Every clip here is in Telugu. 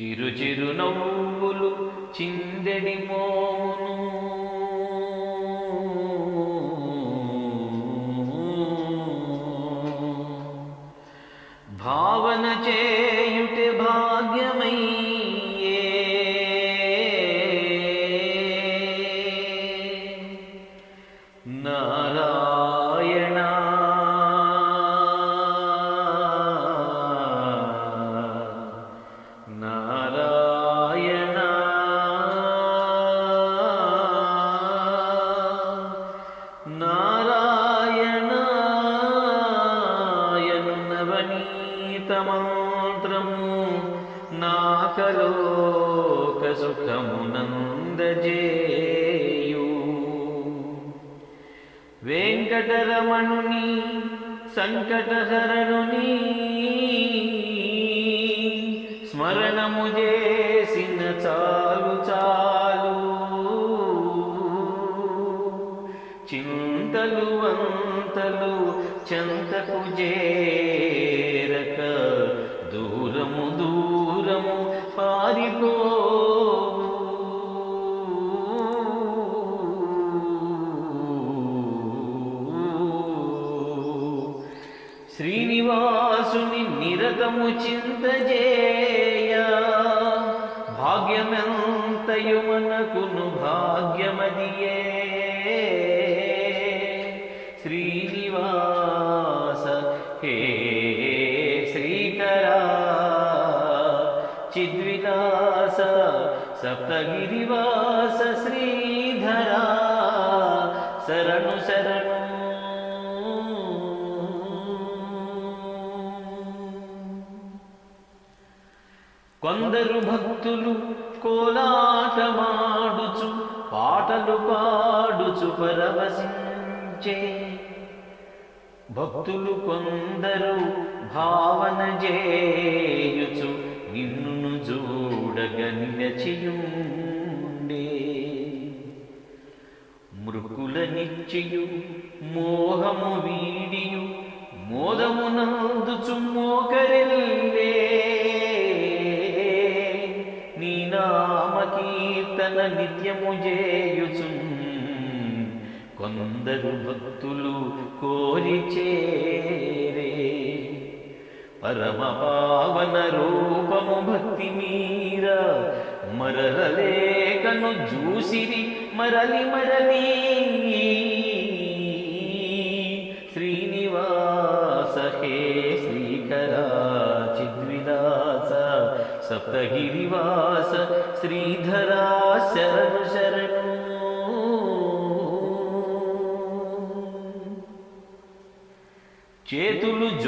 చిరు చిరు నవ్వులు చిందెడి మోను మంత్రము నాకలోక సుఖమునందజేయు వెంకటరమణుని సంకటహరణుని స్మరణము చేసిన చా శ్రీనివాసుని నిరతము చింతజేయ. భాగ్యమెంతయు మనకును భాగ్యమదియే. శ్రీనివాస హే శ్రీకరా. చిద్విలాస సప్తగిరివాస శ్రీధరా. శరణు శరణ. కొందరు భక్తులు కోలాటమాడుచు పాటలు పాడుచు పరవశించే. భక్తులు కొందరు భావన చేయుచు నిన్ను చూడగ నిలచియుండే. మృకుల నిచ్చియు మోహము వీడియు మోదమునందుచు మోకరిల్లే కీర్తన నిత్యము చేయుచు కొందరు భక్తులు కోరి చేరే పరమ పావన రూపము భక్తి మీర మరలలేకను చూసిరి మరలి మరలి. శ్రీనివాస హే శ్రీకరా చిద్విలాస సప్తగిరివాస శ్రీధర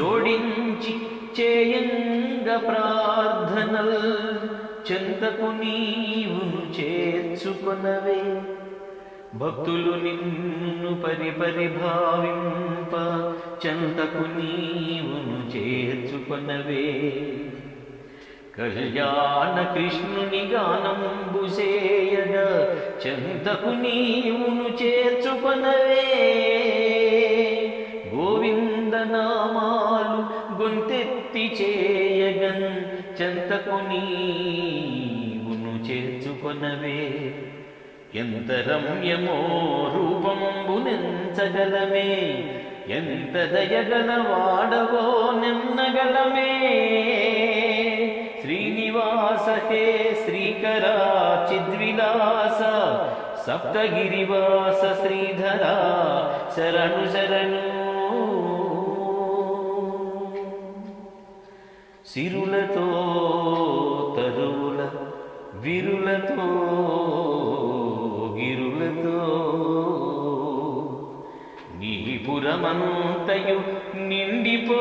జోడించి చేయంగ ప్రార్థనల్ చెంతకు నీవును చేర్చుకొనవే. భక్తులు నిన్ను పరి పరిభావింప చెంతకు నీవును చేర్చుకొనవే. కళ్యాణ కృష్ణుని గానంబుసేయగా చెంతకు నీవును చేర్చుకొనవే. నీవును చేర్చుకొనవే. ఎంత రమ్యమో రూపంబునెంచగలమే ఎంత దయగల వాడవో నెన్నగలమే. శ్రీనివాస హే శ్రీకరా చిద్విలాస. సప్తగిరివాస శ్రీధరా శరణు శరణు. సిరులతో విరులతో గిరులతో. నీ పురమంతయు నిండిపోయే.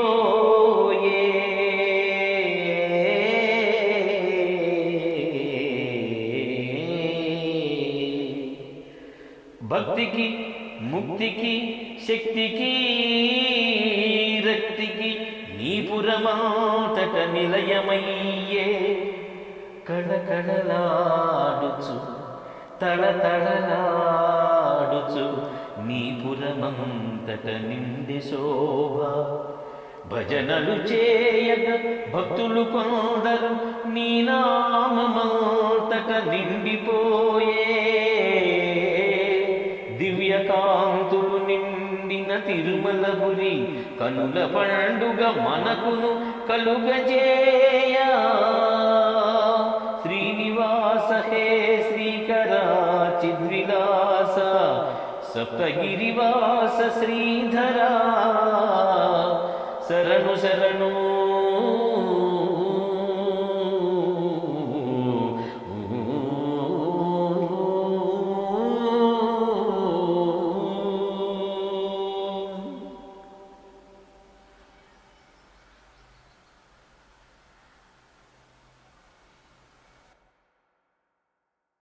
భక్తికి ముక్తికి శక్తికి రక్తికి నీ పురమాతట నిలయమయ్యే. కళకళలాడుచు తళతళలాడుచు నీ పురమంతట నిండి శోభ. భజనలు చేయగ భక్తులు కొందరు నీ నామమంతట నిండిపోయే. దివ్యకాంతులు నిండిన తిరుమల గురి కనుల పండుగ మనకును కలుగజేయా. సప్తగిరివాస శ్రీధరా శరణు శరణు